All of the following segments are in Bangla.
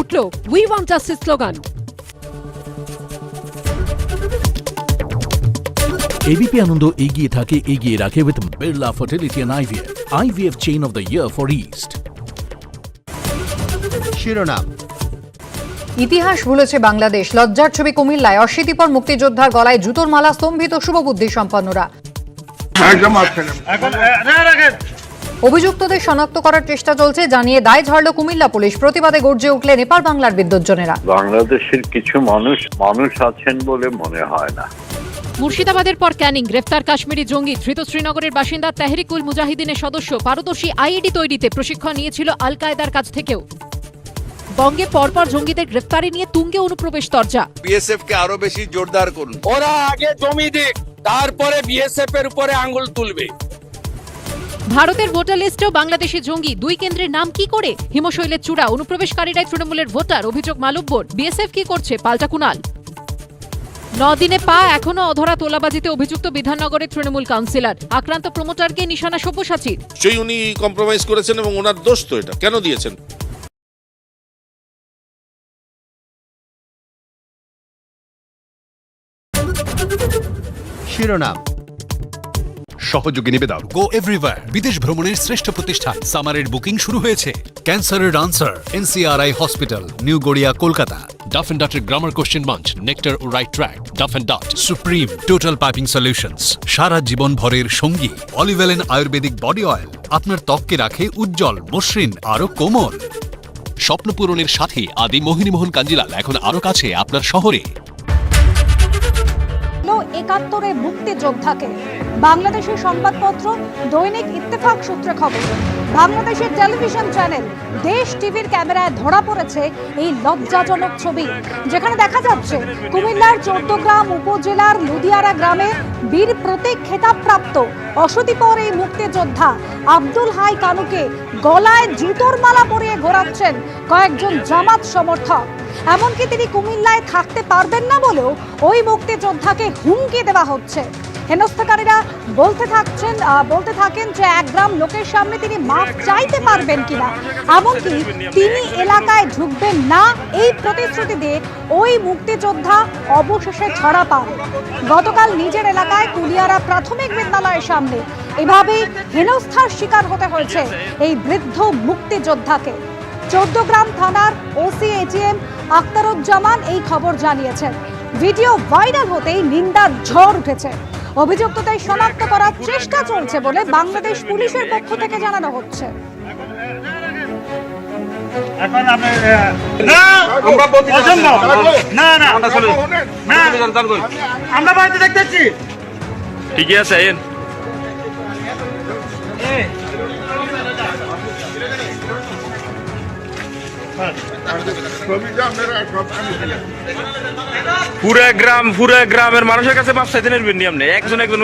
উঠল we want justice slogan ABP Ananda এগিয়ে থাকে এগিয়ে রাখে with Birla fertility and IVF IVF chain of the year for east শিরোনাম। ইতিহাস ভুলেছে বাংলাদেশ। লজ্জার ছবি কুমিল্লায়। অশীতিপর মুক্তিযোদ্ধার গলায় জুতোর মালা স্তম্ভিত শুভবুদ্ধি সম্পন্নরা। অভিযুক্তদের শনাক্ত করার চেষ্টা চলছে জানিয়ে দায় ঝাড়ল কুমিল্লা পুলিশ। প্রতিবাদে গর্জে উঠলেন এপার বাংলার বিদ্যুৎজনেরা। বাংলাদেশের কিছু মানুষ মানুষ আছেন বলে মনে হয় না। মুর্শিদাবাদের পর ক্যানিং গ্রেফতার কাশ্মীরি জঙ্গি ধৃত শ্রীনগরের বাসিন্দা তেহরিকুল মুজাহিদিনের সদস্য পারদর্শী আইইডি তৈরিতে প্রশিক্ষণ নিয়েছিল আল কায়দার কাছ থেকেও। বঙ্গে পরপর জঙ্গিদের গ্রেফতারি নিয়ে তুঙ্গে অনুপ্রবেশ তরজা বিএসএফ কে আরও বেশি জোরদার করুন। ওরা আগে জমি দিক তারপরে বিএসএফ এর উপরে আঙ্গুল তুলবে। ভারতের ভোটার লিস্টেও বাংলাদেশি জঙ্গি। দুই কেন্দ্রের নাম কি করে? হিমশৈলের চূড়া। অনুপ্রবেশকারীরাই তৃণমূলের ভোটার। অভিযোগ মালব্বর বিএসএফ কি করছে? পাল্টা কুনাল। দিনে পা এখনও অধরা তোলাবাজিতে অভিযুক্ত বিধাননগরের তৃণমূল কাউন্সিলর। আক্রান্ত প্রমোটারকে নিশানা সব্যসাচীর। সেই উনি কম্প্রোমাইজ করেছেন এবং ওনার দোষ তো এটা। কেন দিয়েছেন? শিরোনাম। সহযোগী নিবেদন গো এভরিওয়্যার বিদেশ ভ্রমণের শ্রেষ্ঠ প্রতিষ্ঠান। সামারের বুকিং শুরু হয়েছে। ক্যান্সারের answer NCRI hospital new Garia Kolkata Duff and ডটের grammar question munch nectar O right track Duff and Dot supreme total piping solutions সারা জীবন ভরের সঙ্গী। অলিভেলেন আয়ুর্বেদিক বডি অয়েল আপনার ত্বককে রাখে উজ্জ্বল মসৃণ আরও কোমল। স্বপ্ন পূরণের সাথে আদি মোহিনীমোহন কাঞ্জিলাল এখন আরও কাছে আপনার শহরে। একাত্তরে মুক্তিযোদ্ধাকে বাংলাদেশের সংবাদপত্র, দৈনিক ইত্তেফাক সূত্রে খবর। বাংলাদেশের টেলিভিশন চ্যানেল, দেশ টিভির ক্যামেরায় ধরা পড়েছে এই লজ্জাজনক ছবি, যেখানে দেখা যাচ্ছে কুমিল্লার চৌদ্দগ্রাম উপজেলার লুদিয়ারা গ্রামে বীর প্রতীক খেতাবপ্রাপ্ত অসতিপর এই মুক্তিযোদ্ধা আব্দুল হাই কানুকে গলায় জুতোর মালা পরিয়ে ঘোরাচ্ছেন কয়েকজন জামাত সমর্থক। এমনকি তিনি কুমিল্লায় থাকতে পারবেন না বলেও ওই মুক্তিযোদ্ধাকে হুমকি দেওয়া হচ্ছে। হেনস্থাকারীরা বলতে থাকছেন বলতে থাকেন যে এক গ্রাম লোকের সামনে তিনি মাপ চাইতে পারবেন কিনা। এমনকি তিনি এলাকায় ঢুকবেন না, এই প্রতিশ্রুতি দিয়ে ওই মুক্তিযোদ্ধা অবশেষে ছাড়া পান। গতকাল নিজের এলাকায় কুলিয়ারা প্রাথমিক বিদ্যালয়ের সামনে। এভাবেই হেনস্থার শিকার হতে হয়েছে এই বৃদ্ধ মুক্তিযোদ্ধাকে। চৌদ্দগ্রাম থানার ওসি এটিএম আক্তারুজ্জামান এই খবর জানিয়েছেন। ভিডিও ভাইরাল হতেই নিন্দার ঝড় উঠেছে। অভিযুক্তদের শনাক্ত করার চেষ্টা চলছে বলে বাংলাদেশ পুলিশের পক্ষ থেকে জানানো হচ্ছে। ঠিকই আছে পুরা গ্রাম পুরা গ্রামের মানুষের কাছে মাপ চাইতে নেবেন নি আপনি একজন একজন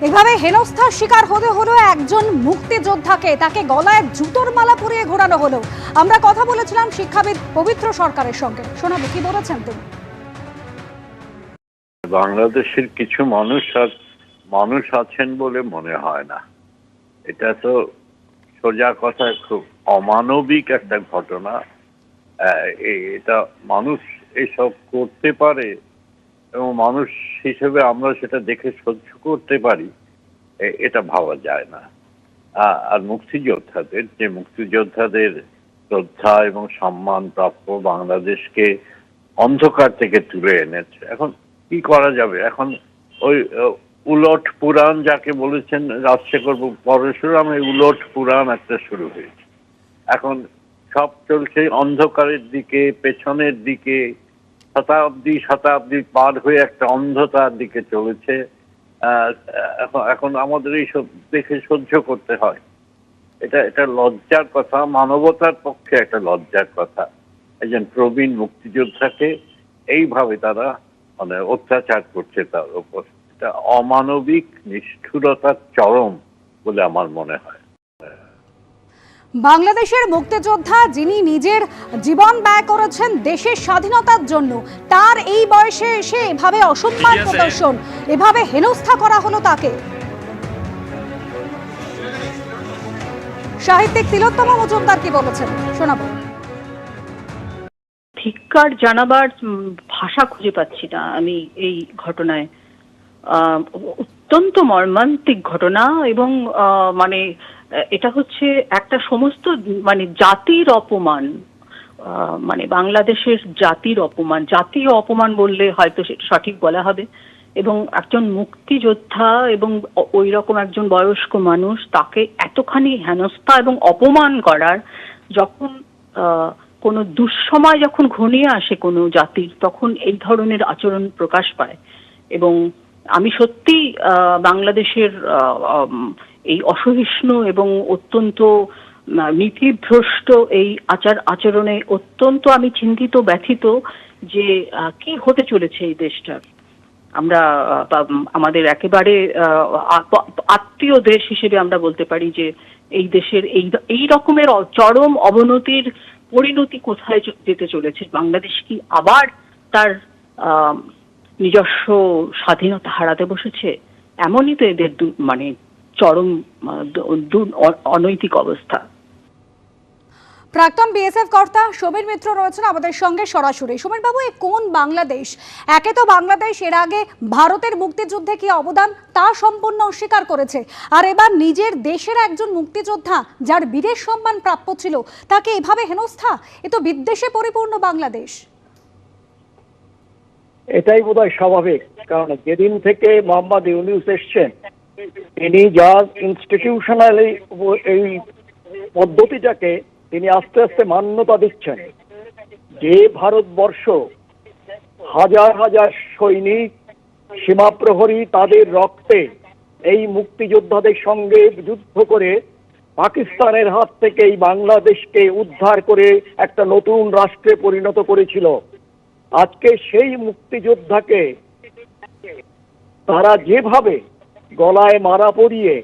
এভাবে হেনস্থার শিকার হতে হলো একজন মুক্তিযোদ্ধাকে তাকে গলায় জুতোর মালা পরিয়ে ঘোরানো হলো। আমরা কথা বলেছিলাম শিক্ষাবিদ পবিত্র সরকারের সঙ্গে। শোনাবো কি বলেছেন তিনি? বাংলাদেশের কিছু মানুষ আর মানুষ আছেন বলে মনে হয় না। এটা তো সোজা কথা খুব অমানবিক একটা ঘটনা এটা মানুষ এসব করতে পারে এবং মানুষ হিসেবে আমরা সেটা দেখে সহ্য করতে পারি এটা ভাবা যায় না। আর মুক্তিযোদ্ধাদের, যে মুক্তিযোদ্ধাদের শ্রদ্ধা এবং সম্মান প্রাপ্য বাংলাদেশকে অন্ধকার থেকে তুলে এনেছে। এখন কি করা যাবে? এখন ওই উলট পুরাণ যাকে বলেছেন রাজশেখর পরশুরামে উলট পুরাণ একটা শুরু হয়েছে। এখন সব চলছে অন্ধকারের দিকে, পেছনের দিকে, শতাব্দী শতাব্দী পার হয়ে একটা অন্ধতার দিকে চলেছে। এখন এখন আমাদের এইসব দেখে সহ্য করতে হয়। এটা এটা লজ্জার কথা, মানবতার পক্ষে একটা লজ্জার কথা। একজন প্রবীণ মুক্তিযোদ্ধাকে এইভাবে তারা মানে অত্যাচার করছে তার উপর। এটা অমানবিক নিষ্ঠুরতার চরম বলে আমার মনে হয়। বাংলাদেশের মুক্তিযোদ্ধা যিনি নিজের জীবন ব্যয় করেছেন দেশের স্বাধীনতার জন্য তার এই বয়সে এসে এভাবে অসম্মান প্রদর্শন এভাবে হেনস্থা করা হলো তাকে। সাহিত্যিক তিলোত্তমা মজুমদার কি বলেছেন? শোনাবো। ধিক্কার জানাবার ভাষা খুঁজে পাচ্ছি না আমি এই ঘটনায়। অত্যন্ত মর্মান্তিক ঘটনা এবং মানে এটা হচ্ছে একটা সমস্ত মানে জাতির অপমান মানে বাংলাদেশের জাতির অপমান, জাতীয় অপমান বললে হয়তো সঠিক বলা হবে। এবং একজন মুক্তিযোদ্ধা এবং ওই রকম একজন বয়স্ক মানুষ তাকে এতখানি হেনস্থা এবং অপমান করার যখন কোনো দুঃসময় যখন ঘনিয়ে আসে কোনো জাতির, তখন এই ধরনের আচরণ প্রকাশ পায়। এবং আমি সত্যি বাংলাদেশের এই অসহিষ্ণু এবং অত্যন্ত নীতিভ্রষ্ট এই আচার, আচরণে অত্যন্ত আমি চিন্তিত, ব্যথিত যে কি হতে চলেছে এই দেশটার। আমরা আমাদের একেবারে আত্মীয় দেশ হিসেবে আমরা বলতে পারি যে, এই দেশের এই এই রকমের চরম অবনতির পরিণতি কোথায় যেতে চলেছে? বাংলাদেশ কি আবার তার নিজস্ব স্বাধীনতা হারাতে বসেছে, এমনই তো এদের মানে চরম অনৈতিক অবস্থা। প্রাক্তন বিএসএফ কর্তা সমীর মিত্র রয়েছেন আমাদের সঙ্গে সরাসরি। সমীর বাবু, এ কোন বাংলাদেশ? একে তো বাংলাদেশ, এর আগে ভারতের মুক্তিযুদ্ধে কি অবদান তা সম্পূর্ণ অস্বীকার করেছে। আর এবার নিজের দেশের একজন মুক্তিযোদ্ধা যার বীরের সম্মান প্রাপ্য ছিল, তাকে এভাবে হেনস্থা? এ তো বিদ্বেষে পরিপূর্ণ বাংলাদেশ। এটাই বোধহয় স্বাভাবিক। কারণ যেদিন থেকে মোহাম্মদ ইউনিউস এসছেন, তিনি যা ইনস্টিটিউশনাল এই পদ্ধতিটাকে তিনি আস্তে আস্তে মান্যতা দিচ্ছেন। যে ভারতবর্ষ হাজার হাজার সৈনিক সীমা প্রহরী তাদের রক্তে এই মুক্তিযোদ্ধাদের সঙ্গে যুদ্ধ করে পাকিস্তানের হাত থেকে এই বাংলাদেশকে উদ্ধার করে একটা নতুন রাষ্ট্রে পরিণত করেছিল। আজকে সেই মুক্তিযোদ্ধাকে তারা যেভাবে গলায় মালা পরিয়ে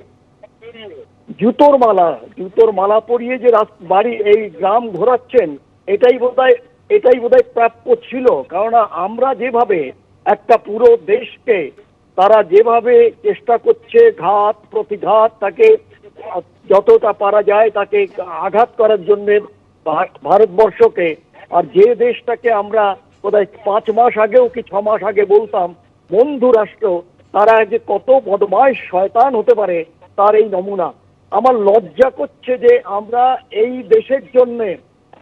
জুতোর মালা জুতোর মালা পরিয়ে যে বাড়ি, এই গ্রাম ঘোরাচ্ছেন, এটাই বোধহয় এটাই বোধহয় প্রাপ্য ছিল। কারণ আমরা যেভাবে একটা পুরো দেশকে তারা যেভাবে চেষ্টা করছে, ঘাত, প্রতিঘাত, তাকে যতটা পারা যায় তাকে আঘাত করার জন্য ভারতবর্ষকে, আর যে দেশটাকে আমরা বোধহয় পাঁচ মাস আগেও কি ছ মাস আগে বলতাম, বন্ধু রাষ্ট্র, তারা যে কত বদমাইশ শয়তান হতে পারে, তার এই নমুনা। আমার লজ্জা করছে যে আমরা এই দেশের জন্য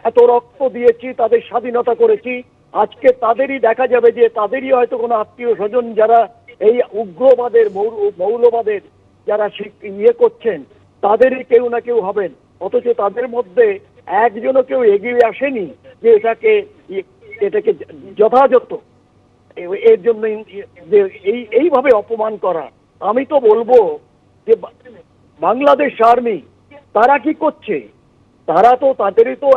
এত রক্ত দিয়েছি, তাদের স্বাধীনতা করেছি। আজকে তাদেরই দেখা যাবে যে তাদেরই হয়তো কোনো আত্মীয় স্বজন যারা এই উগ্রবাদের মৌল- মৌলবাদের যারা ইয়ে করছেন, তাদেরই কেউ না কেউ হবেন। অথচ তাদের মধ্যে একজনও কেউ এগিয়ে আসেনি যে এটাকে এটাকে যথাযথ। এর জন্য যে এই, এইভাবে অপমান করা। আমি তো বলব যে বাংলাদেশ আর্মি, তারা কি করছে? তারা তো তাদেরই তো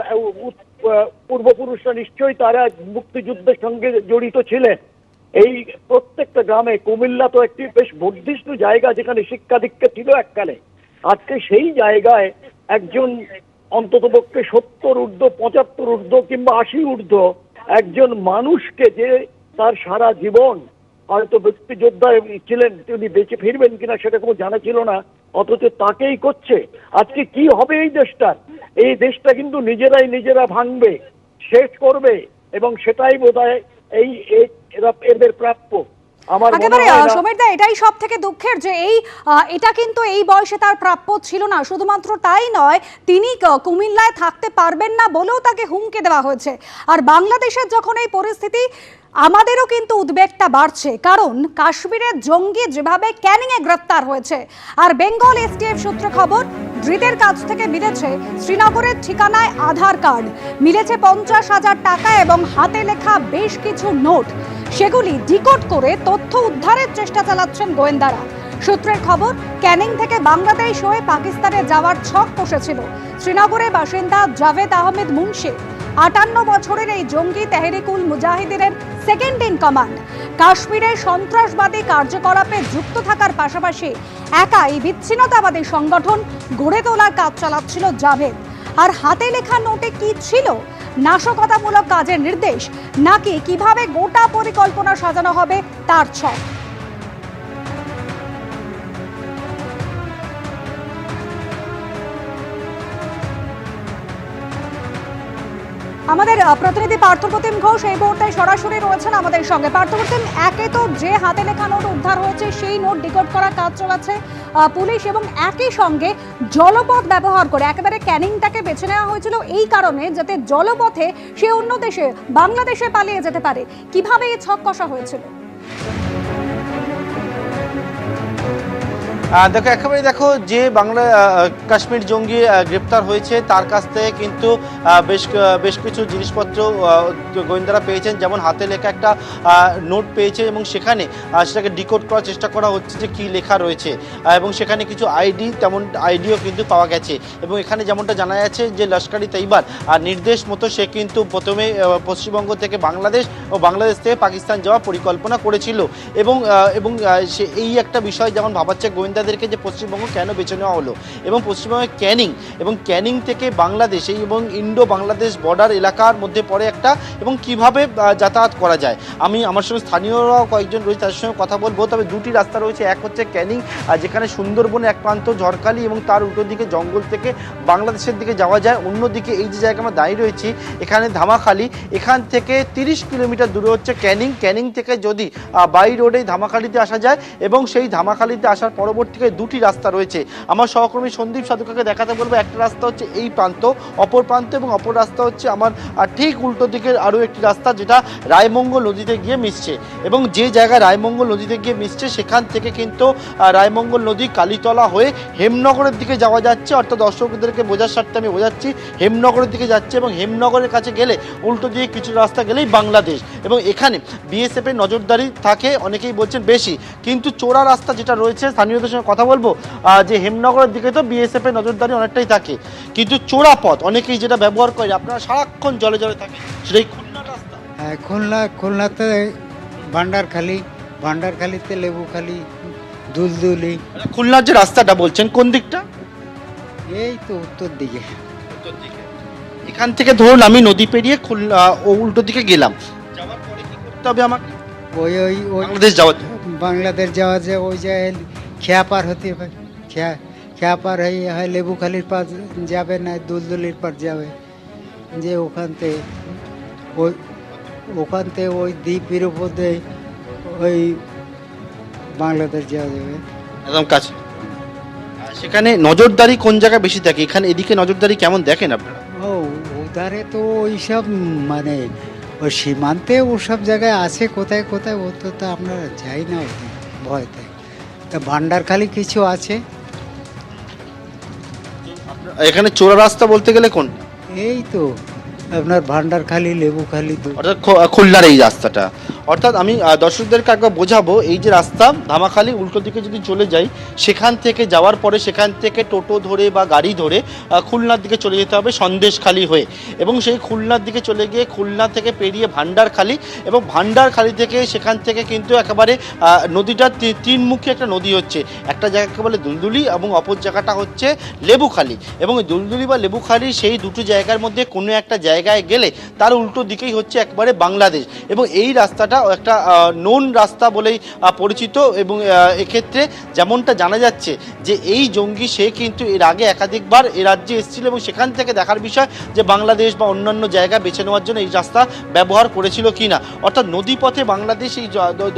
পূর্বপুরুষরা নিশ্চয়ই তারা মুক্তিযুদ্ধের সঙ্গে জড়িত ছিলেন। এই প্রত্যেকটা গ্রামে কুমিল্লা তো একটি বেশ বর্ধিষ্ণু জায়গা যেখানে শিক্ষা দীক্ষা ছিল এককালে। আজকে সেই জায়গায় একজন অন্ততপক্ষে সত্তর ঊর্ধ্ব, পঁচাত্তর ঊর্ধ্ব কিংবা আশি ঊর্ধ্ব একজন মানুষকে যে তার সারা জীবন হয়তো মুক্তিযোদ্ধা ছিলেন, তিনি বেঁচে ফিরবেন কিনা সেটা কোনো জানা ছিল না, অথচ তাকেই করছে। আজকে কি হবে এই দেশটার এই দেশটা কিন্তু নিজেরাই নিজেরা ভাঙবে, শেষ করবে এবং সেটাই বোধহয় এই এরা এদের প্রাপ্য। একেবারে না- সমীর দা এটাই সব থেকে দুঃখের যে এই আহ, এটা কিন্তু এই বয়সে তার প্রাপ্য ছিল না। শুধুমাত্র তাই নয় তিনি ক- কুমিল্লায় থাকতে পারবেন না বলেও তাকে হুমকি দেওয়া হয়েছে। আর বাংলাদেশের যখন এই পরিস্থিতি আমাদেরও কিন্তু উদ্বেগটা বাড়ছে। কারণ কাশ্মীরের জঙ্গি যেভাবে ক্যানিংয়ে গ্রেপ্তার হয়েছে। আর বেঙ্গল এসটিএফ সূত্রে খবর ধৃতের কাছ থেকে মিলেছে শ্রীনগরের ঠিকানায় আধার কার্ড। মিলেছে পঞ্চাশ হাজার টাকা এবং হাতে লেখা বেশ কিছু নোট। সেগুলি ডিকোড করে তথ্য উদ্ধারের চেষ্টা চালাচ্ছেন গোয়েন্দারা। সূত্রের খবর, ক্যানিং থেকে বাংলাদেশ হয়ে পাকিস্তানে যাওয়ার ছক কষেছিল। শ্রীনগরের বাসিন্দা জাভেদ আহমেদ মুন্সি আটান্ন বছরের এই জঙ্গি তেহরিকুল মুজাহিদিনের সেকেন্ড ইন কমান্ড কাশ্মীরে সন্ত্রাসবাদী কার্যকলাপে যুক্ত থাকার পাশাপাশি একাই বিচ্ছিন্নতাবাদী সংগঠন গড়ে তোলার কাজ চালাচ্ছিল জাভেদ। আর হাতে লেখা নোটে কি ছিল? নাশকতামূলক কাজের নির্দেশ? নাকি কীভাবে গোটা পরিকল্পনা সাজানো হবে? তার ছক। আমাদের প্রতিনিধি পার্থপ্রতিম ঘোষ এই মুহূর্তে সরাসরি রয়েছেন আমাদের সঙ্গে। পার্থপ্রতিম, একে তো যে হাতে লেখা নোট উদ্ধার হয়েছে, সেই নোট ডিকোড করার কাজ চলাচ্ছে পুলিশ এবং একই সঙ্গে জলপথ ব্যবহার করে, একেবারে ক্যানিংটাকে বেছে নেওয়া হয়েছিল এই কারণে যাতে জলপথে সে অন্য দেশে, বাংলাদেশে পালিয়ে যেতে পারে। কীভাবে এই ছক কষা হয়েছিল? দেখো, একেবারে দেখো যে বাংলা কাশ্মীর জঙ্গি গ্রেপ্তার হয়েছে, তার কাছ থেকে কিন্তু বেশ বেশ কিছু জিনিসপত্র গোয়েন্দারা পেয়েছেন। যেমন হাতে লেখা একটা নোট পেয়েছে এবং সেখানে সেটাকে ডিকোড করার চেষ্টা করা হচ্ছে যে কী লেখা রয়েছে। এবং সেখানে কিছু আইডি, তেমন আইডিও কিন্তু পাওয়া গেছে। এবং এখানে যেমনটা জানা যাচ্ছে যে লস্করি আর নির্দেশ মতো সে কিন্তু প্রথমে পশ্চিমবঙ্গ থেকে বাংলাদেশ ও বাংলাদেশ থেকে পাকিস্তান যাওয়ার পরিকল্পনা করেছিল। এবং এবং সে এই একটা বিষয় যেমন ভাবাচ্ছে গোয়েন্দাদেরকে যে পশ্চিমবঙ্গ কেন বেছে নেওয়া হলো এবং পশ্চিমবঙ্গের ক্যানিং এবং ক্যানিং থেকে বাংলাদেশ এবং ইন্ডো বাংলাদেশ বর্ডার এলাকার মধ্যে পড়ে একটা এবং কীভাবে যাতায়াত করা যায়। আমি আমার সঙ্গে স্থানীয়রাও কয়েকজন রয়েছে, তাদের সঙ্গে কথা বলব। তবে দুটি রাস্তা রয়েছে, এক হচ্ছে ক্যানিং যেখানে সুন্দরবনে এক প্রান্ত ঝড়খালি এবং তার উল্টো দিকে জঙ্গল থেকে বাংলাদেশের দিকে যাওয়া যায়। অন্যদিকে এই যে জায়গায় আমরা দাঁড়িয়ে রয়েছি, এখানে ধামাখালি, এখান থেকে তিরিশ কিলোমিটার দূরে হচ্ছে ক্যানিং। ক্যানিং থেকে যদি বাই রোডে ধামাখালিতে আসা যায় এবং সেই ধামাখালিতে আসার পরবর্তীতে দুটি রাস্তা রয়েছে। আমার সহকর্মী সন্দীপ সাধুকাকে দেখাতে বলব, একটা রাস্তা হচ্ছে এই প্রান্ত, অপর প্রান্ত এবং অপর রাস্তা হচ্ছে আমার ঠিক উল্টো দিকের আরও একটি রাস্তা যেটা রায়মঙ্গল নদীতে গিয়ে মিশছে। এবং যে জায়গায় রায়মঙ্গল নদীতে গিয়ে মিশছে, সেখান থেকে কিন্তু রায়মঙ্গল নদী কালীতলা হয়ে হেমনগরের দিকে যাওয়া যাচ্ছে। অর্থাৎ দর্শকদেরকে বোঝার স্বার্থে আমি বোঝাচ্ছি, হেমনগরের দিকে যাচ্ছে এবং হেমনগরের কাছে গেলে উল্টো দিকে কিছু রাস্তা গেলেই বাংলাদেশ। এবং এখানে বিএসএফের নজরদারি থাকে, অনেকেই বলছেন বেশি। কিন্তু চোরা রাস্তা যেটা রয়েছে, স্থানীয়দের সঙ্গে কথা বলব যে হেমনগরের দিকে তো বিএসএফ এর নজরদারি অনেকটাই থাকে। কিন্তু চোরা পথ অনেকেই যেটা ব্যবহার করে আপনারা সারাক্ষণ জলে জলে থাকে সেটাই খুলনার রাস্তা। হ্যাঁ খুলনা খুলনাতে ভান্ডারখালি ভান্ডারখালিতে লেবুখালি দুলদুলি মানে খুলনার যে রাস্তাটা বলছেন কোন দিকটা? এই তো উত্তর দিকে। এখান থেকে ধরুন আমি নদী পেরিয়ে খুলনা ও উল্টো দিকে গেলাম। যাওয়ার পরে কি করতে হবে আমাকে? ওই ওই ওই বাংলাদেশ জন্য। বাংলাদেশ যাওয়া যায় ওই যায় খেয়া পার হতে হবে। খেয়া খেয়া পার হয়ে হয় লেবুখালির পার যাবে না দুলদুলির পার যাবে। যে ওখানতে ওই ওখানতে ওই দ্বীপের উপর দিয়ে ওই বাংলাদেশ যাওয়া যাবে। একদম কাছে। সেখানে নজরদারি কোন জায়গায় বেশি থাকে এখানে এদিকে নজরদারি কেমন দেখেন আপনারা? ও উধারে তো ওইসব মানে ওই সীমান্তে ওসব জায়গায় আছে কোথায় কোথায় ও তো তো আমরা যাই না ভয়তে তা ভান্ডারখালি কিছু আছে? এখানে চোরা রাস্তা বলতে গেলে কোন? এই তো আপনার ভান্ডারখালি লেবুখালি তো অর্থাৎ খো- খুলনার এই রাস্তাটা। অর্থাৎ আমি দর্শকদেরকে একবার বোঝাবো, এই যে রাস্তা, ধামাখালি উল্টো দিকে যদি চলে যাই, সেখান থেকে যাওয়ার পরে সেখান থেকে টোটো ধরে বা গাড়ি ধরে খুলনার দিকে চলে যেতে হবে সন্দেশখালি হয়ে। এবং সেই খুলনার দিকে চলে গিয়ে খুলনা থেকে পেরিয়ে ভান্ডারখালি এবং ভান্ডারখালি থেকে সেখান থেকে কিন্তু একেবারে নদীটা তিনমুখী একটা নদী হচ্ছে। একটা জায়গাকে বলে দুলদুলি এবং অপর জায়গাটা হচ্ছে লেবুখালি। এবং দুলদুলি বা লেবুখালি সেই দুটো জায়গার মধ্যে কোনো একটা জায়গায় গেলে তার উল্টো দিকেই হচ্ছে একবারে বাংলাদেশ। এবং এই রাস্তাটা একটা নোন রাস্তা বলেই পরিচিত এবং এক্ষেত্রে যেমনটা জানা যাচ্ছে যে এই জঙ্গি সে কিন্তু এর আগে একাধিকবার এ রাজ্যে এসেছিল এবং সেখান থেকে দেখার বিষয় যে বাংলাদেশ বা অন্যান্য জায়গা বেছে নেওয়ার জন্য এই রাস্তা ব্যবহার করেছিল কিনা। অর্থাৎ নদীপথে বাংলাদেশ এই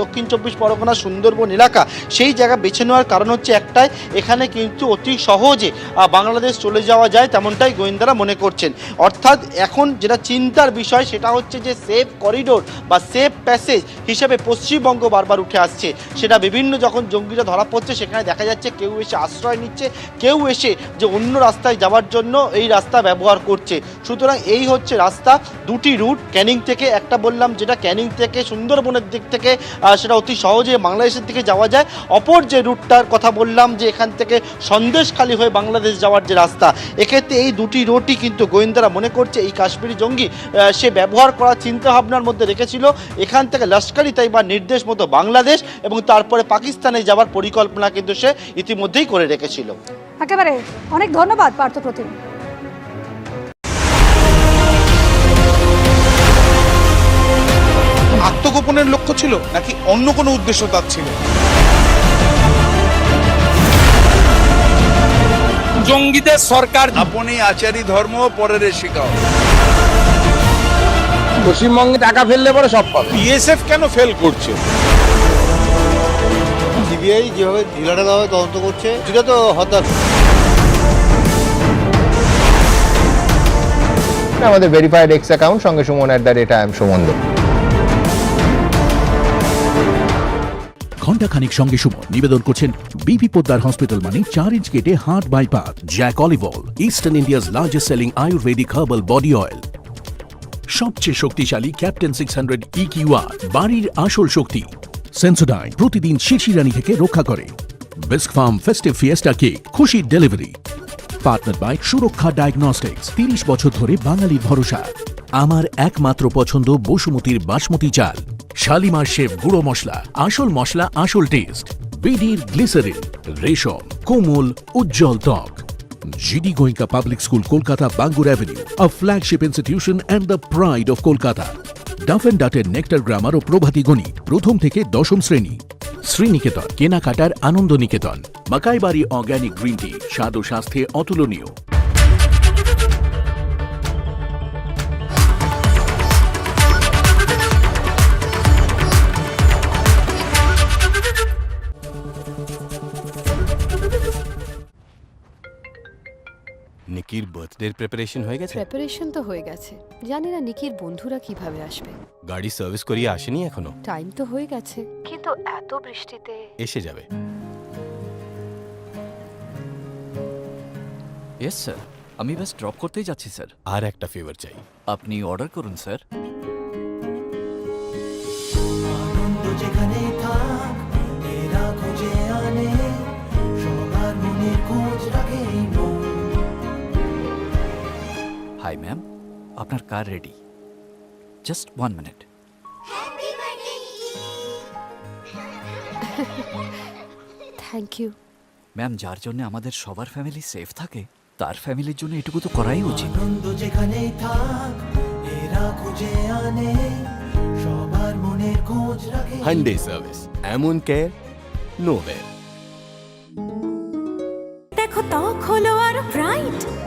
দক্ষিণ চব্বিশ পরগনা, সুন্দরবন এলাকা সেই জায়গা বেছে নেওয়ার কারণ হচ্ছে একটাই, এখানে কিন্তু অতি সহজে বাংলাদেশ চলে যাওয়া যায় তেমনটাই গোয়েন্দারা মনে করছেন। অর্থাৎ এখন যেটা চিন্তার বিষয় সেটা হচ্ছে যে সেফ করিডোর বা সেফ প্যাসেজ হিসেবে পশ্চিমবঙ্গ বারবার উঠে আসছে। সেটা বিভিন্ন যখন জঙ্গিরা ধরা পড়ছে, সেখানে দেখা যাচ্ছে কেউ এসে আশ্রয় নিচ্ছে, কেউ এসে যে অন্য রাস্তায় যাওয়ার জন্য এই রাস্তা ব্যবহার করছে। সুতরাং এই হচ্ছে রাস্তা, দুটি রুট, ক্যানিং থেকে একটা বললাম যেটা ক্যানিং থেকে সুন্দরবনের দিক থেকে সেটা অতি সহজে বাংলাদেশের দিকে যাওয়া যায়। অপর যে রুটটার কথা বললাম যে এখান থেকে সন্দেশখালি হয়ে বাংলাদেশ যাওয়ার যে রাস্তা, এক্ষেত্রে এই দুটি রুটই কিন্তু গোয়েন্দারা মনে করছে এই কাশ্মীরি জঙ্গি সে ব্যবহার করার চিন্তাভাবনার মধ্যে রেখেছিল। এখান থেকে লস্করি তাইবার নির্দেশ মতো বাংলাদেশ এবং তারপরে পাকিস্তানে যাওয়ার পরিকল্পনা কিন্তু সে ইতিমধ্যেই করে রেখেছিল। একেবারে। অনেক ধন্যবাদ পার্থপ্রতিম আত্মগোপনের লক্ষ্য ছিল নাকি অন্য কোনো উদ্দেশ্য তার ছিল? জঙ্গিদের সরকার আপনি আচারী ধর্ম পরের শিকাও। পশ্চিমবঙ্গে টাকা ফেললে পরে সব পাবে। বিএসএফ কেন ফেল করছে? সিবিআই যেভাবে ঢিলাঢালাভাবে তদন্ত করছে সেটা তো হতাশ। আমাদের ভেরিফাইড এক্স অ্যাকাউন্ট সঙ্গে Suman at the rate I am Suman. ঘণ্টাখানিক সঙ্গে সুমন নিবেদন করছেন বিপি পোদ্দার হসপিটাল মানে চার ইঞ্চ কেটে heart bypass Jack olive oil eastern India's largest selling ayurvedic herbal body oil সবচেয়ে শক্তিশালী ক্যাপ্টেন সিক্স হান্ড্রেড ইকিউআর বাড়ির আসল শক্তি। সেন্সোডাইন প্রতিদিন শিশিরানি থেকে রক্ষা করে। Bisk Farm festive fiesta cake খুশি delivery partner by Suraksha diagnostics তিরিশ বছর ধরে বাঙালির ভরসা। আমার একমাত্র পছন্দ বসুমতির বাসমতি চাল। শালিমার শেফ গুঁড়ো মশলা, আসল মশলা, আসল টেস্ট বিডির গ্লিসারিন, রেশম, কোমল, উজ্জ্বল ত্বক। GD Goenka Public School, Kolkata, Bangur Avenue, a flagship institution and the pride of Kolkata. Duff and ডাটের nectar grammar ও প্রভাতী গণিত প্রথম থেকে দশম শ্রেণি। শ্রীনিকেতন কেনাকাটার আনন্দ নিকেতন মাকাইবাড়ি অর্গ্যানিক গ্রিন টি স্বাদ ও স্বাস্থ্যে অতুলনীয়। নিকির বার্থডের প্রিপারেশন হয়ে গেছে? প্রেপারেশন তো হয়ে গেছে। জানি না নিকির বন্ধুরা কীভাবে আসবে। গাড়ি সার্ভিস করিয়ে আসেনি এখনও? টাইম তো হয়ে গেছে। কিন্তু এত বৃষ্টিতে এসে যাবে। ইয়েস স্যার আমি বাস ড্রপ করতেই যাচ্ছি স্যার আর একটা ফেভার চাই। আপনি অর্ডার করুন স্যার হাই ম্যাম আপনার car ready just one minute thank you ma'am যার জন্য আমাদের সবার ফ্যামিলি সেফ থাকে তার ফ্যামিলির জন্য এটুকু তো করাই উচিত হান্ডে সার্ভিস এমন কেয়ার নো ওয়ে দেখো ত্বক হলো আর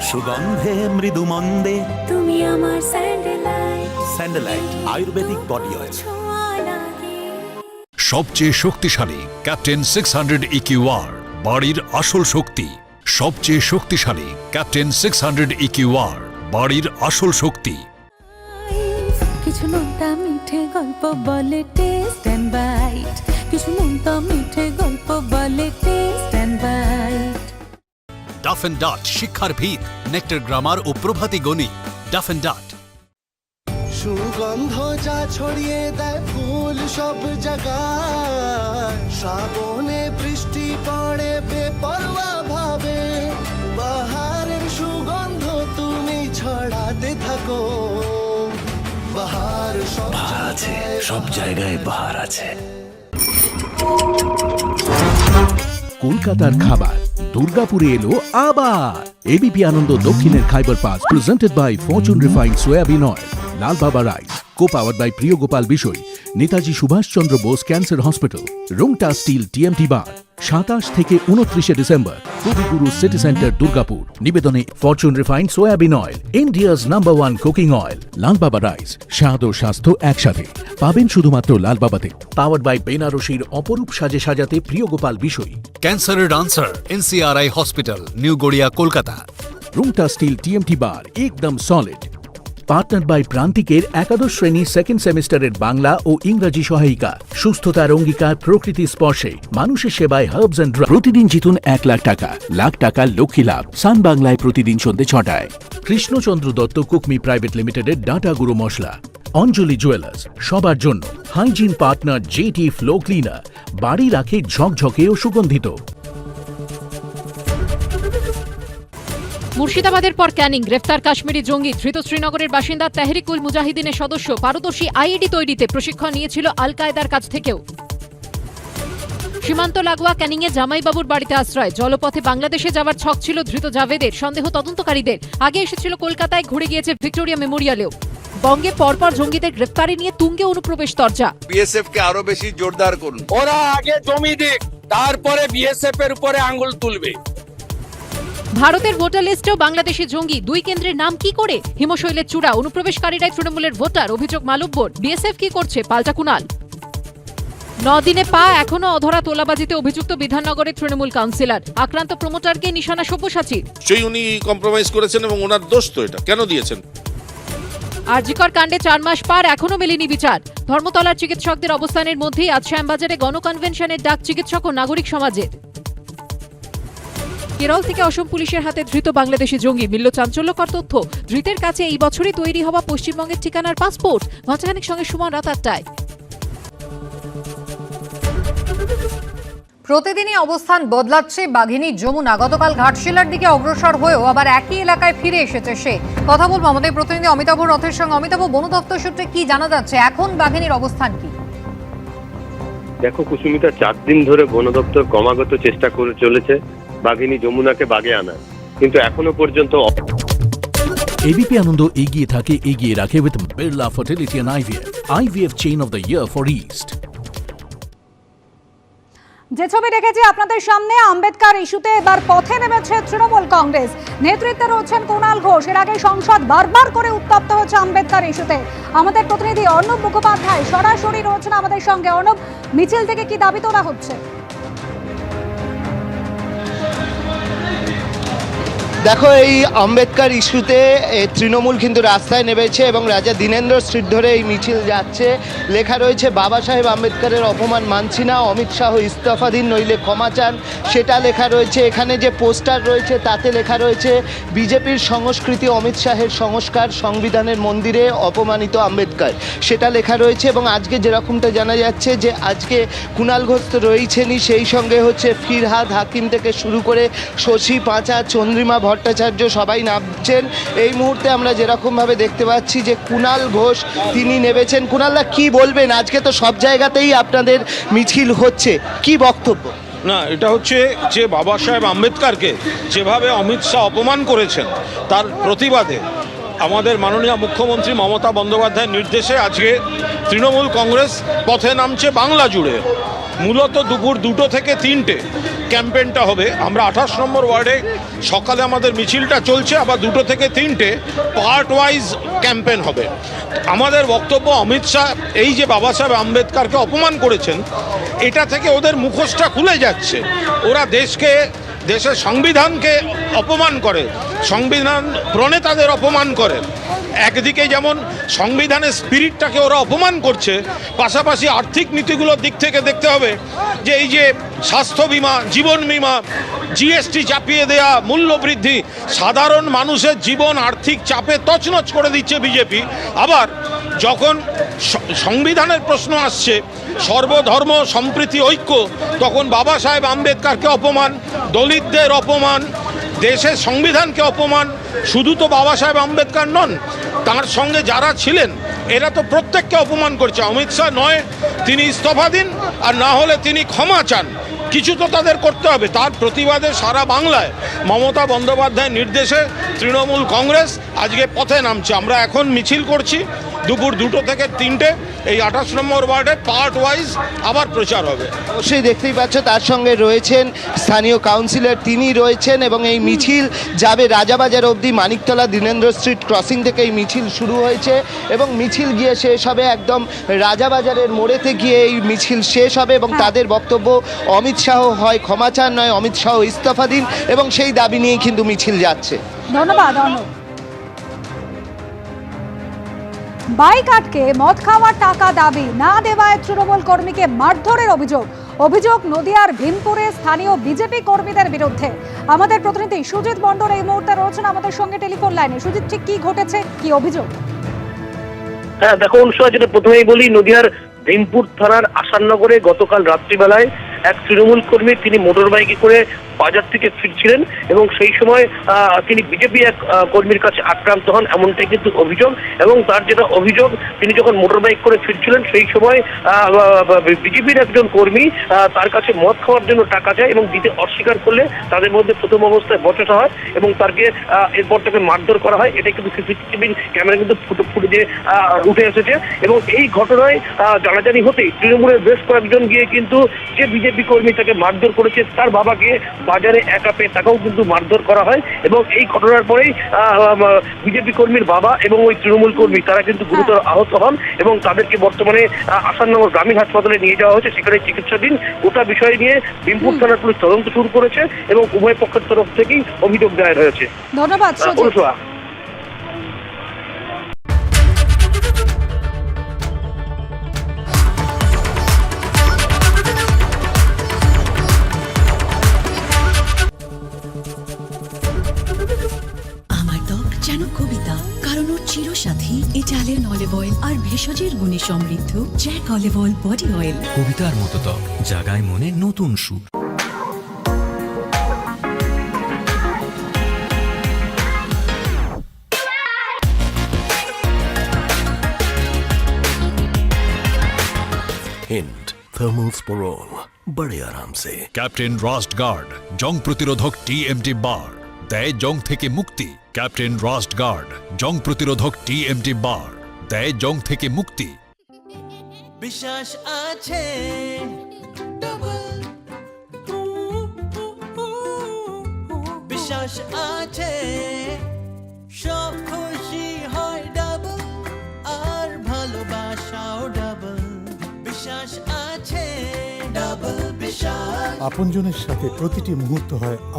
সুগন্ধে মৃদু মন্দে তুমি আমার Sandalite Sandalite ayurvedic body oil. সবচেয়ে শক্তিশালী ক্যাপ্টেন সিক্স হান্ড্রেড ইকিউআর বাড়ির আসল শক্তি। সবচেয়ে শক্তিশালী ক্যাপ্টেন সিক্স হান্ড্রেড ইকিউআর বাড়ির আসল শক্তি। কিছু নোনতা মিঠে গল্প বলে টেস্ট অ্যান্ড বাইট। কিছু নোনতা মিঠে গল্প বলে টেস্ট ডাফ এন্ড ডাট শিক্ষার ভিত নেক্টার গ্রামার ও প্রভাতী গণিত ডাফ এন্ড ডাট সুগন্ধ যা ছড়িয়ে দেয় ফুল সব জায়গায় শ্রাবণে বৃষ্টি পড়ে বেপরোয়া ভাবে বাহারের সুগন্ধ তুমি ছড়াতে থাকো। বাহার সব আছে সব জায়গায় বাহার আছে। কলকাতার খাবার দুর্গাপুরে এলো আবার। এবিপি আনন্দ দক্ষিণের Khyber pass presented by Fortune refined soyabean oil Lal Baba rice co power by Priyo Gopal Bishoy Netaji Subhashchandra Bose cancer hospital Rungta steel TMT bar সাতাশ থেকে উনত্রিশে December Kabiguru city centre Durgapur. নিবেদনে Fortune refined soyabean oil India's number one cooking oil Lal Baba rice স্বাদ ও স্বাস্থ্য একসাথে। পাবেন শুধুমাত্র লালবাবাতে। পাওয়ার বাই বেনারসির অপরূপ সাজে সাজাতে প্রিয় গোপাল বিষয়। ক্যান্সারের answer NCRI hospital new Garia Kolkata. Rungta steel TMT বার একদম সলিড পার্টনার বাই প্রান্তিকের একাদশ শ্রেণি সেকেন্ড সেমিস্টারের বাংলা ও ইংরাজি সহায়িকা সুস্থতার অঙ্গীকার, প্রকৃতি স্পর্শে। মানুষের সেবায় হার্বস অ্যান্ড প্রতিদিন জিতুন এক লাখ টাকা। লাখ টাকা লক্ষ্মী লাভ। সান বাংলায় প্রতিদিন সন্ধ্যে ছটায়। কৃষ্ণচন্দ্র দত্ত কুকমি প্রাইভেট লিমিটেডের ডাটা গুঁড়ো মশলা। অঞ্জলি জুয়েলার্স। সবার জন্য। Hygiene partner JT flow cleaner বাড়ি রাখে ঝকঝকে ও সুগন্ধিত। মুর্শিদাবাদের পর ক্যানিং গ্রেফতার কাশ্মীরি জঙ্গি ধৃত শ্রীনগরের বাসিন্দা তেহরিকুল মুজাহিদিনের সদস্য। পারদর্শী আইইডি তৈরিতে প্রশিক্ষণ নিয়েছিল আল কায়দার কাছ থেকেও। সীমান্ত লাগোয়া ক্যানিংয়ে জামাইবাবুর বাড়িতে আশ্রয়। জলপথে বাংলাদেশে যাওয়ার ছক ছিল ধৃত জাভেদের। সন্দেহ তদন্তকারীদের। আগে এসেছিল কলকাতায় ঘুরে গিয়েছে ভিক্টোরিয়া মেমোরিয়ালেও। বঙ্গে পরপর জঙ্গিদের গ্রেফতারি নিয়ে তুঙ্গে অনুপ্রবেশ তরজা বিএসএফ কে আরও বেশি জোরদার করুন। ওরা আগে জমি দিক তারপরে বিএসএফ এর উপরে আঙ্গুল তুলবে। ভারতের ভোটার লিস্টেও বাংলাদেশি জঙ্গি। দুই কেন্দ্রের নাম কি করে? হিমশৈলের চূড়া। অনুপ্রবেশকারীরাই তৃণমূলের ভোটার। অভিযোগ মালব্বর বিএসএফ কি করছে? পাল্টা কুনাল। দিনে পা এখনও অধরা তোলাবাজিতে অভিযুক্ত বিধাননগরের তৃণমূল কাউন্সিলর। আক্রান্ত প্রমোটারকে নিশানা সব্যসাচীর সেই উনি কম্প্রোমাইজ করেছেন এবং ওনার দোষ তো এটা। কেন দিয়েছেন? আরজিকর কাণ্ডে চার মাস পার এখনও মেলেনি বিচার। ধর্মতলার চিকিৎসকদের অবস্থানের মধ্যেই আজ শ্যামবাজারে গণকনভেনশনের ডাক চিকিৎসক ও নাগরিক সমাজের। কেরল থেকে অসম পুলিশের হাতে ধৃত বাংলাদেশি জঙ্গি মিলল চাঞ্চল্যকর তথ্য। ধৃতের কাছে এই বছরই তৈরি হওয়া পশ্চিমবঙ্গের ঠিকানার পাসপোর্ট। ঘণ্টাখানেক সঙ্গে সুমন রাত আটটায় প্রতিদিনই অবস্থান বদলাচ্ছে বাঘিনী যমুনা। গতকাল ঘাটশিলার দিকে অগ্রসর হয়েও আবার একই এলাকায় ফিরে এসেছে সে। কথা বলব আমাদের প্রতিনিধি অমিতাভ রথের সঙ্গে। অমিতাভ বন দপ্তর সূত্রে কি জানা যাচ্ছে? এখন বাঘিনীর অবস্থান কি? দেখো কুসুমিতা চার দিন ধরে বন দপ্তর ক্রমাগত চেষ্টা করে চলেছে। বাঘিনী যমুনাকে বাগে আনার কিন্তু এখনও পর্যন্ত এবিপি আনন্দ এগিয়ে থাকে এগিয়ে রাখে with Birla fertility and IVF IVF chain of the year for east যে ছবি রেখেছি আপনাদের সামনে আম্বেদকর ইস্যুতে এবার পথে নেমেছে তৃণমূল কংগ্রেস। নেতৃত্বে রয়েছেন কুণাল ঘোষ। এর আগে সংসদ বারবার করে উত্তপ্ত হচ্ছে আম্বেদকর ইস্যুতে। আমাদের প্রতিনিধি অর্ণব মুখোপাধ্যায় সরাসরি রয়েছেন আমাদের সঙ্গে। অর্ণব মিছিল থেকে কি দাবি তোলা হচ্ছে? দেখো, এই আম্বেদকর ইস্যুতে তৃণমূল কিন্তু রাস্তায় নেমেছে এবং রাজা দীনেন্দ্র স্ট্রিট ধরে এই মিছিল যাচ্ছে। লেখা রয়েছে, বাবা সাহেব আম্বেদকরের অপমান মানছি না, অমিত শাহ ইস্তফা দিন নইলে ক্ষমা চান। সেটা লেখা রয়েছে, এখানে যে পোস্টার রয়েছে, তাতে লেখা রয়েছে, বিজেপির সংস্কৃতি অমিত শাহের সংস্কার, সংবিধানের মন্দিরে অপমানিত আম্বেদকর। সেটা লেখা রয়েছে এবং আজকে যেরকমটা জানা যাচ্ছে যে, আজকে কুণাল ঘোষ তো রয়েছেনই সেই সঙ্গে হচ্ছে ফিরহাদ হাকিম থেকে শুরু করে শশী পাঁচা, চন্দ্রিমা ভট্টাচার্য সবাই নামছেন। এই মুহূর্তে আমরা যেরকমভাবে দেখতে পাচ্ছি যে কুণাল ঘোষ, তিনি নেমেছেন। কুণালদা কি বলবেন? আজকে তো সব জায়গাতেই আপনাদের মিছিল হচ্ছে। কি বক্তব্য? না, এটা হচ্ছে যে বাবা সাহেব আম্বেদকরকে যেভাবে অমিত শাহ অপমান করেছেন, তার প্রতিবাদে আমাদের মাননীয় মুখ্যমন্ত্রী মমতা বন্দ্যোপাধ্যায়ের নির্দেশে আজকে তৃণমূল কংগ্রেস পথে নামছে বাংলা জুড়ে। মূলত দুপুর দুটো থেকে তিনটে ক্যাম্পেনটা হবে। আমরা আঠাশ নম্বর ওয়ার্ডে সকালে আমাদের মিছিলটা চলছে, আবার দুটো থেকে তিনটে পার্ট ওয়াইজ ক্যাম্পেন হবে। আমাদের বক্তব্য অমিত শাহ, এই যে বাবা সাহেব আম্বেদকরকে অপমান করেছেন, এটা থেকে ওদের মুখোশটা খুলে যাচ্ছে। ওরা দেশকে, দেশের সংবিধানকে অপমান করে, সংবিধান প্রণেতাদের অপমান করে। একদিকে যেমন সংবিধানের স্পিরিটটাকে ওরা অপমান করছে, পাশাপাশি আর্থিক নীতিগুলোর দিক থেকে দেখতে হবে যে এই যে স্বাস্থ্য বিমা, জীবন বিমা জিএসটি চাপিয়ে দেয়া, মূল্য বৃদ্ধি, সাধারণ মানুষের জীবন আর্থিক চাপে তছনছ করে দিচ্ছে বিজেপি। আবার যখন সংবিধানের প্রশ্ন আসছে, সর্বধর্ম, সম্প্রীতি, ঐক্য, তখন বাবা সাহেব আম্বেদকরকে অপমান, দলিতদের অপমান দেশের সংবিধানকে অপমান, শুধু তো বাবা সাহেব আম্বেদকর নন, তার সঙ্গে যারা ছিলেন, এরা তো প্রত্যেককে অপমান করছে। অমিত শাহ নয়, তিনি ইস্তফা দিন আর না হলে তিনি ক্ষমা চান। কিছু তো তাদের করতে হবে। তার প্রতিবাদে সারা বাংলায় মমতা বন্দ্যোপাধ্যায়ের নির্দেশে তৃণমূল কংগ্রেস আজকে পথে নামছে। আমরা এখন মিছিল করছি দুপুর দুটো থেকে তিনটে এই আঠাশ নম্বর ওয়ার্ডে পার্ট ওয়াইজ আবার প্রচার হবে। অবশ্যই দেখতেই পাচ্ছ তার সঙ্গে রয়েছেন স্থানীয় কাউন্সিলর তিনি রয়েছেন এবং এই মিছিল যাবে রাজাবাজার অবধি মানিকতলা দীনেন্দ্র স্ট্রিট ক্রসিং থেকে এই মিছিল শুরু হয়েছে এবং মিছিল গিয়ে শেষ হবে একদম রাজাবাজারের মোড়েতে গিয়ে এই মিছিল শেষ হবে এবং তাদের বক্তব্য অমিত শাহ হয় ক্ষমা চান নয় অমিত শাহ ইস্তফা দিন এবং সেই দাবি নিয়েই কিন্তু মিছিল যাচ্ছে। ধন্যবাদ বাইক আটকে মদ খাওয়ার টাকা দাবি না দেওয়ায় তৃণমূল কর্মীকে মারধরের অভিযোগ। অভিযোগ নদিয়ার ভীমপুরে স্থানীয় বিজেপি কর্মীদের বিরুদ্ধে। আমাদের প্রতিনিধি সুজিত মণ্ডল এই মুহূর্তে রয়েছেন আমাদের সঙ্গে টেলিফোন লাইনে। সুজিত, ঠিক কি ঘটেছে? কি অভিযোগ? হ্যাঁ দেখো অনুষ্কা যেটা প্রথমেই বলি, নদিয়ার ভীমপুর থানার আসাননগরে গতকাল রাত্রিবেলায় এক তৃণমূল কর্মী, তিনি মোটর বাইকে করে বাজার থেকে ফিরছিলেন এবং সেই সময় তিনি বিজেপি এক কর্মীর কাছে আক্রান্ত হন এমনটাই কিন্তু অভিযোগ এবং তার যেটা অভিযোগ তিনি যখন মোটর বাইক করে ফিরছিলেন সেই সময় বিজেপির একজন কর্মী তার কাছে মদ খাওয়ার জন্য টাকা চায় এবং দিতে অস্বীকার করলে তাদের মধ্যে প্রথম অবস্থায় বচসা হয় এবং তাকে এরপর তাকে মারধর করা হয়। এটা কিন্তু সিসিটিভি ক্যামেরা কিন্তু ফুটো আহ, উঠে এসেছে এবং এই ঘটনায় জানাজানি হতেই তৃণমূলের বেশ কয়েকজন গিয়ে কিন্তু যে বিজেপি কর্মী তাকে মারধর করেছে তার বাবাকে বাজারে একা পেয়ে তাকেও কিন্তু মারধর করা হয় এবং এই ঘটনার পরেই বিজেপি কর্মীর বাবা এবং ওই তৃণমূল কর্মী তারা কিন্তু গুরুতর আহত হন এবং তাদেরকে বর্তমানে আহ, আসাননগর গ্রামীণ হাসপাতালে নিয়ে যাওয়া হয়েছে। সেখানে চিকিৎসাধীন গোটা বিষয় নিয়ে বিমপুর থানার পুলিশ তদন্ত শুরু করেছে এবং উভয় পক্ষের তরফ থেকেই অভিযোগ দায়ের হয়েছে। ধন্যবাদ অলিভ অয়েল আর ভেষজের গুণে সমৃদ্ধ Jack olive oil body oil কবিতার মতো ত্বক জাগায় মনে নতুন সুর বড়ে আরাম সে ক্যাপ্টেন রাস্ট গার্ড জং প্রতিরোধক টিএমটি বার দেয় জং থেকে মুক্তি ক্যাপ্টেন রাস্ট গার্ড জং প্রতিরোধক টিএমটি বার দেয় জং থেকে মুক্তি। বিশ্বাস আছে। বিশ্বাস আছে। সব খুশি হয় ডাবল আর ভালোবাসাও ডাবল বিশ্বাস আছে। ডাবল বিশ্বাস আপনজনের সাথে প্রতিটি মুহূর্ত হয়